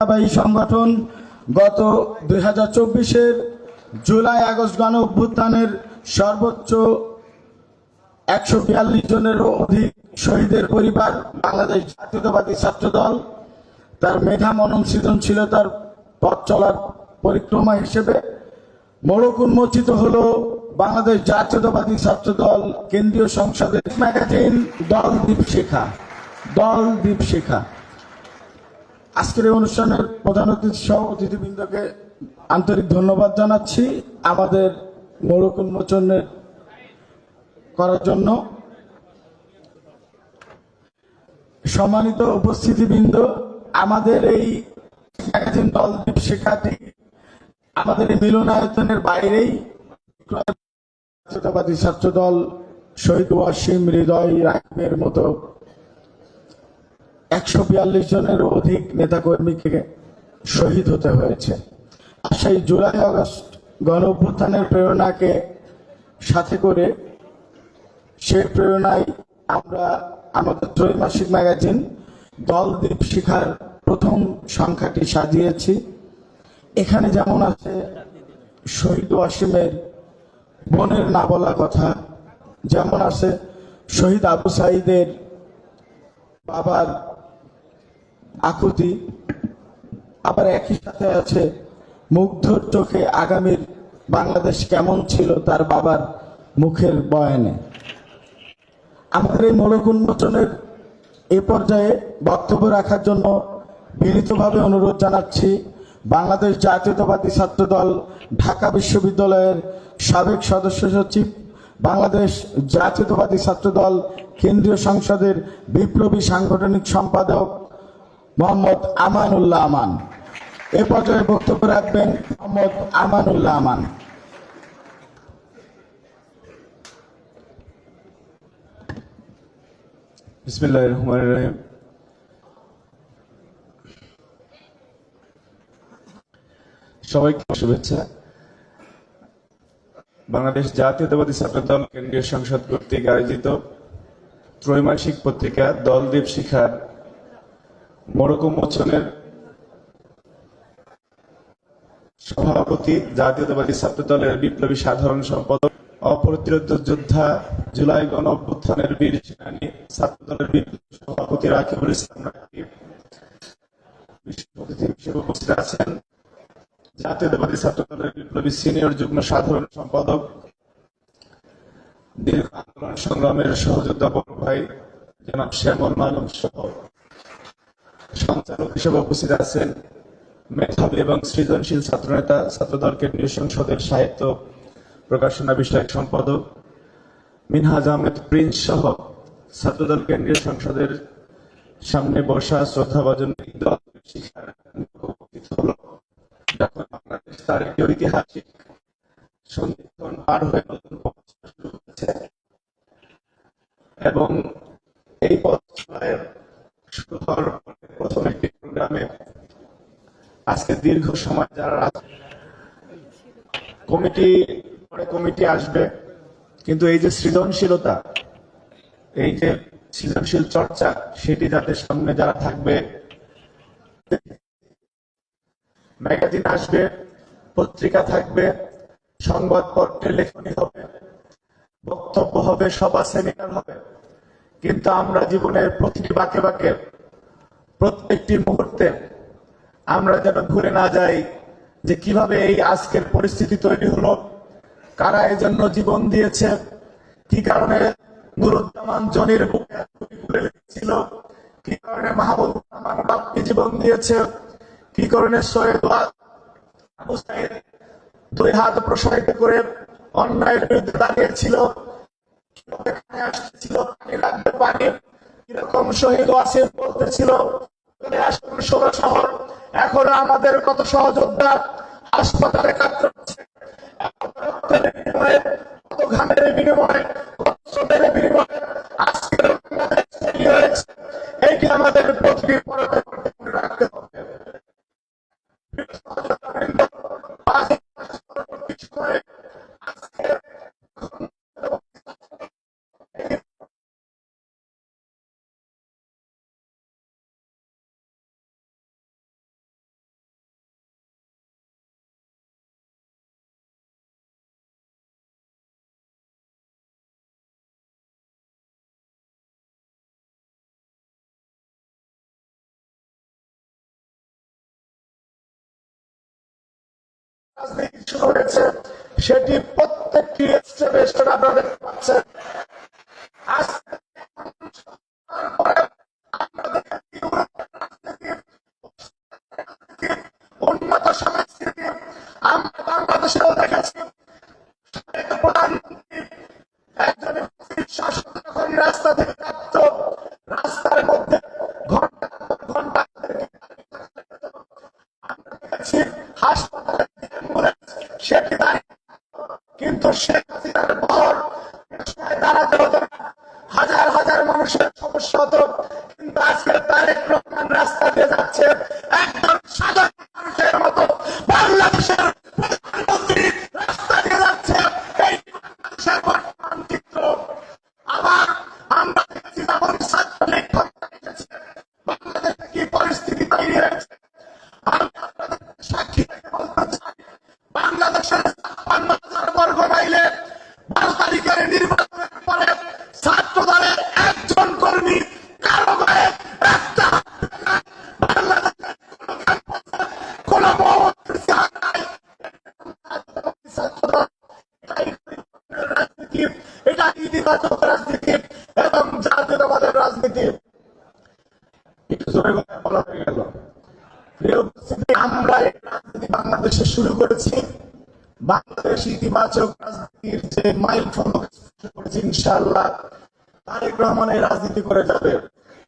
এই সংগঠন গত দুই হাজার চব্বিশের জুলাই আগস্ট গণ অভ্যুত্থানের সর্বোচ্চ একশো বিয়াল্লিশ জনেরও অধিক শহীদের পরিবার বাংলাদেশ জাতীয়তাবাদী ছাত্র দল তার মেধা মনন সৃজনশীলতার পথ চলার পরিক্রমা হিসেবে মোড়ক উন্মোচিত হল বাংলাদেশ জাতীয়তাবাদী ছাত্র দল কেন্দ্রীয় সংসদের ম্যাগাজিন দল দীপশিখা। দল দীপশিখা। আজকের অনুষ্ঠানের প্রধান অতিথি সহ অতিথিবৃন্দকে আন্তরিক ধন্যবাদ জানাচ্ছি আমাদের মোড়ক উন্মোচনের করার জন্য। সম্মানিত উপস্থিতিবৃন্দ, আমাদের এই ম্যাগাজিন দল দীপশিখাটি আমাদের এই মিলনায়তনের বাইরেই জাতীয়তাবাদী ছাত্র দল শহীদ ওয়াসিম হৃদয় রাখবের মতো একশো বিয়াল্লিশ জনের অধিক নেতাকর্মীকে শহীদ হতে হয়েছে। আর সেই জুলাই আগস্ট গণ অভ্যুত্থানের প্রেরণাকে সাথে করে সেই প্রেরণায় আমরা আমাদের ত্রৈমাসিক ম্যাগাজিন দল দ্বীপ শিখার প্রথম সংখ্যাটি সাজিয়েছি। এখানে যেমন আছে শহীদ ওয়াসিমের বোনের না বলা কথা, যেমন আছে শহীদ আবু সাইদের বাবার আকুতি আবার একই সাথে আছে, মুগ্ধর চোখে আগামীর বাংলাদেশ কেমন ছিল তার বাবার মুখের বয়ানে। আমাদের এই মোড়ক উন্মোচনের এ পর্যায়ে বক্তব্য রাখার জন্য বিনীতভাবে অনুরোধ জানাচ্ছি, বাংলাদেশ জাতীয়তাবাদী ছাত্র দল ঢাকা বিশ্ববিদ্যালয়ের সাবেক সদস্য সচিব, বাংলাদেশ জাতীয়তাবাদী ছাত্র দল কেন্দ্রীয় সংসদের বিপ্লবী সাংগঠনিক সম্পাদক মোহাম্মদ আমানুল্লাহ আমান। এ পর্যায়ে বক্তব্য রাখবেন মোহাম্মদ আমানুল্লাহ আমান। বিসমিল্লাহ রহমান রহিম। সবাইকে শুভেচ্ছা। বাংলাদেশ জাতীয়তাবাদী ছাত্র দল কেন্দ্রীয় সংসদ কর্তৃক আয়োজিত ত্রৈমাসিক পত্রিকা দলদ্বীপ শিখার মোড়ক মোচনের সভাপতি জাতীয়তাবাদী ছাত্র দলের বিপ্লবী সাধারণ সম্পাদক, অপ্রতিরোধ যোদ্ধা, জুলাই গণ অভ্যুত্থানের বীর সেনানী ছাত্র দলের বিপ্লবী সভাপতি রাকিবুল ইসলাম উপস্থিত আছেন জাতীয়তাবাদী ছাত্র দলের বিপ্লবী সিনিয়র যুগ্ম সাধারণ সম্পাদক, দীর্ঘ আন্দোলন সংগ্রামের সহযোদ্ধা বড় ভাই জনাব শ্যামল সহ। সঞ্চালক হিসেবে উপস্থিত আছেন মেধাবী এবং সৃজনশীল ছাত্রনেতা ছাত্রদল কেন্দ্রীয় সংসদের সাহিত্য প্রকাশনা বিষয়ক সম্পাদক মিনহাজ আহমেদ প্রিন্স সহ ছাত্রদল কেন্দ্রীয় সংসদের সামনে বসা শ্রদ্ধাভাজন বাংলাদেশ তার একটি ঐতিহাসিক সন্ধিক্ষণ পার হয়ে নতুন এবং এই পথ শুরু আজকে দীর্ঘ সময় যারা কমিটি পরে কমিটি আসবে, কিন্তু এই যে সৃজনশীলতা, এই যে সৃজনশীল চর্চা, সেটি যাতে সামনে যারা থাকবে, ম্যাগাজিন আসবে, পত্রিকা থাকবে, সংবাদপত্রে লেখনী হবে, বক্তব্য হবে, সভা, সেমিনার হবে। কিন্তু আমরা জীবনের প্রতিটি বাঁকে বাঁকে, প্রত্যেকটি মুহূর্তে আমরা যেন ভুলে না যাই যে কীভাবে এই আজকের পরিস্থিতি তৈরি হলো, কারা এর জন্য জীবন দিয়েছে, কি কারণে নুরুজ্জামান জনির বুকে লেগেছিল কি কারণে মাহবুব বাপকে জীবন দিয়েছে, কি কারণে সৈয়দ আবু দুই হাত প্রসারিত করে অন্যায়ের বিরুদ্ধে দাঁড়িয়েছিল কীরকম শহীদ ওয়াসিফ বলতেছিল শহর এখন আমাদের কত সহযোদ্ধা হাসপাতালে কাতরাচ্ছে রক্তের বিনিময়ে কত ঘামের বিনিময়ে কত শ্রমের বিনিময়ে আজকের বাংলাদেশ তৈরি হয়েছে এইটি আমাদের প্রতিটি পরতে মনে রাখতে হবে আজ এই সময়ে রাজনীতি শুরু হয়েছে সেটি প্রত্যেকটি স্টেপে সেটা আপনারা দেখতে পাচ্ছেন আজকে উন্নত সংস্কৃতি আমরা বাংলাদেশেও দেখেছি প্রধানমন্ত্রী একজন শাসক যখন রাস্তা থেকে যাচ্ছ রাস্তার মধ্যে ঘণ্টা ঘণ্টা দেখেছি হাসপাতালে অ্যাম্বুলেন্স সেটি দাঁড়িয়ে কিন্তু শেখ হাসিনার পর রাস্তায় দাঁড়াতে হতো না। হাজার হাজার মানুষের সমস্যা হতো কিন্তু আজকে তারেক রহমান রাস্তা দিয়ে যাচ্ছে একজন সাধারণ মানুষের মতো বাংলাদেশের প্রধানমন্ত্রী রাস্তা দিয়ে যাচ্ছে এই বাংলাদেশের বর্তমান চিত্র আবার আমরা দেখছি যেমন ছাত্রলীগ ক্ষমতায় এসেছে, বাংলাদেশে কি পরিস্থিতি তৈরি হয়েছে আমি আপনাদের সাক্ষী থেকে বলতে চাই বাংলাদেশের ছাপ্পান্ন হাজার বর্গ মাইলে বারো তারিখের একজন কর্মী কারও গায়ে একটা কোনো এটা ইতিবাচক রাজনীতি এবং জাতীয়তাবাদের রাজনীতি হয়ে আমরা রাজনীতি বাংলাদেশে শুরু করেছি বাংলাদেশ ইতিবাচক রাজনীতির যে মাইল ফলক করেছে ইনশাআল্লাহ, তারেক রহমান এই রাজনীতি করে যাবে।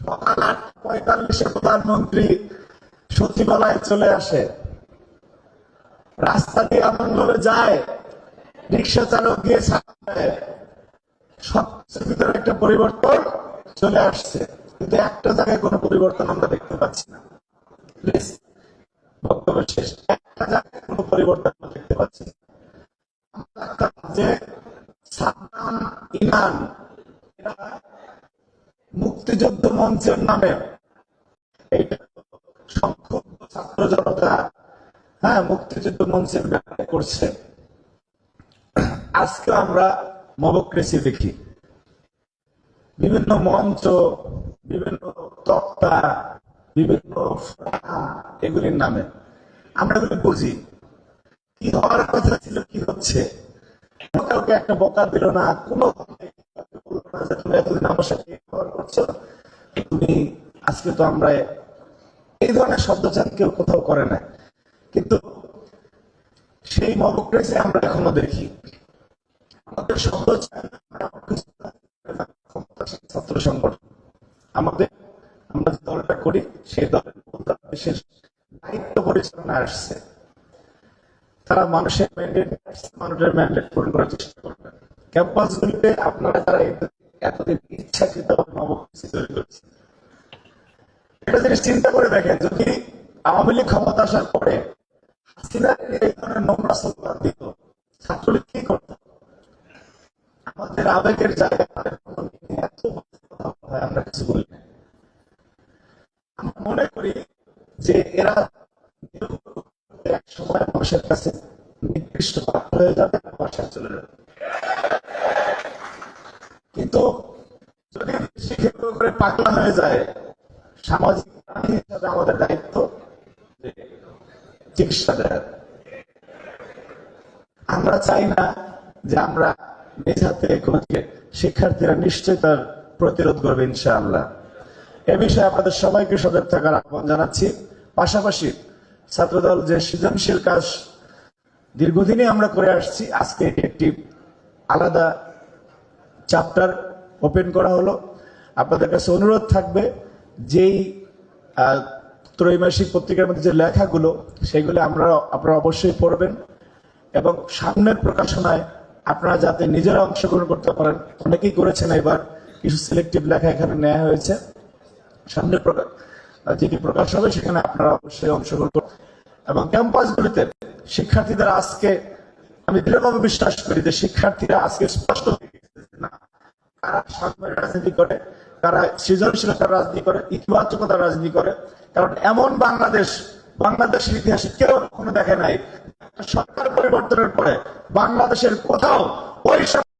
সকাল আট পঁয়তাল্লিশে প্রধানমন্ত্রী সচিবালয়ে চলে আসে। রাস্তা দিয়ে এমন ভাবে যায়, রিক্সা চালক গিয়ে সবকিছুর ভিতরে একটা পরিবর্তন চলে আসছে। কিন্তু একটা জায়গায় কোনো পরিবর্তন আমরা দেখতে পাচ্ছি না। বক্তব্য শেষ। একটা জায়গায় কোনো পরিবর্তন আমরা দেখতে পাচ্ছি না। আমরা যে সাদ্দাম এরা মুক্তিযুদ্ধ মঞ্চের নামে সংক্ষুব্ধ ছাত্র জনতা হ্যাঁ মুক্তিযুদ্ধ মঞ্চের ব্যাপারে করছে। আজকে আমরা মবক্রেসি দেখি। বিভিন্ন মঞ্চ, বিভিন্ন তক্তা, বিভিন্ন এগুলির নামে। আমরা বুঝি। কি হওয়ার কথা ছিল, কি হচ্ছে? কাউকে একটা বকা দিল না, কোনো তুমি এতদিন আমার সাথে করছ তুমি আজকে তো আমরা এই ধরনের শব্দচার কেউ কোথাও করে না কিন্তু সেই মবক্রেসি আমরা এখনও দেখি। আমাদের ক্ষমতাসীন ছাত্র সংগঠন। আমাদের, আমরা যে দলটা করি, সেই দলের বিশেষ দায়িত্ব পরিচালনা আসছে। তারা মানুষের ম্যান্ডেট মানুষের ম্যান্ডেট পূরণ করার চেষ্টা করবেন ক্যাম্পাসগুলিতে আপনারা যারা এতদিন ইচ্ছাকৃত নবকৃষি তৈরি করছেন এটা জিনিস চিন্তা করে দেখেন, যদি আওয়ামী লীগ ক্ষমতা আসার পরে হাসিনা এই ধরনের নোংরা দিত, ছাত্রলীগ কি করতো? আমাদের আবেগের জায়গায় আমরা কিছু বলি না। আমরা মনে করি যে এরা সময় মানুষের কাছে পাত্র হয়ে যাবে বাসায় চলে যাবে। কিন্তু যদি শিক্ষিত করে পাগলা হয়ে যায়, সামাজিক প্রাণী হিসাবে আমাদের দায়িত্ব চিকিৎসা দেয় আমরা চাই না যে আমরা নিজ হাতে শিক্ষার্থীরা নিশ্চয়ই তার প্রতিরোধ করবে, ইনশাআল্লাহ। এ বিষয়ে আপনাদের সবাইকে সজাগ থাকার আহ্বান জানাচ্ছি। পাশাপাশি ছাত্রদল যে সৃজনশীল কাজ দীর্ঘদিনই আমরা করে আসছি, আজকে এটি একটি আলাদা চ্যাপ্টার ওপেন করা হলো। আপনাদের কাছে অনুরোধ থাকবে, যেই ত্রৈমাসিক পত্রিকার মধ্যে যে লেখাগুলো, সেগুলো আমরা, আপনারা অবশ্যই পড়বেন এবং সামনের প্রকাশনায় আপনারা যাতে নিজেরা অংশগ্রহণ করতে পারেন, অনেকেই করেছেন এবার, কিছু সিলেক্টিভ লেখা এখানে নেওয়া হয়েছে। সামনের প্রকাশ যেটি প্রকাশ হবে সেখানে আপনারা অবশ্যই অংশগ্রহণ করুন। এবং ক্যাম্পাসগুলিতে শিক্ষার্থীদের আজকে, আমি দৃঢ়ভাবে বিশ্বাস করি যে শিক্ষার্থীরা আজকে স্পষ্ট না। কারা সাম্যের রাজনীতি করে কারা সৃজনশীলতার রাজনীতি করে ইতিবাচকতার রাজনীতি করে। কারণ এমন বাংলাদেশ বাংলাদেশের ইতিহাসে কেউ কখনো দেখে নাই সরকার পরিবর্তনের পরে বাংলাদেশের কোথাও ওই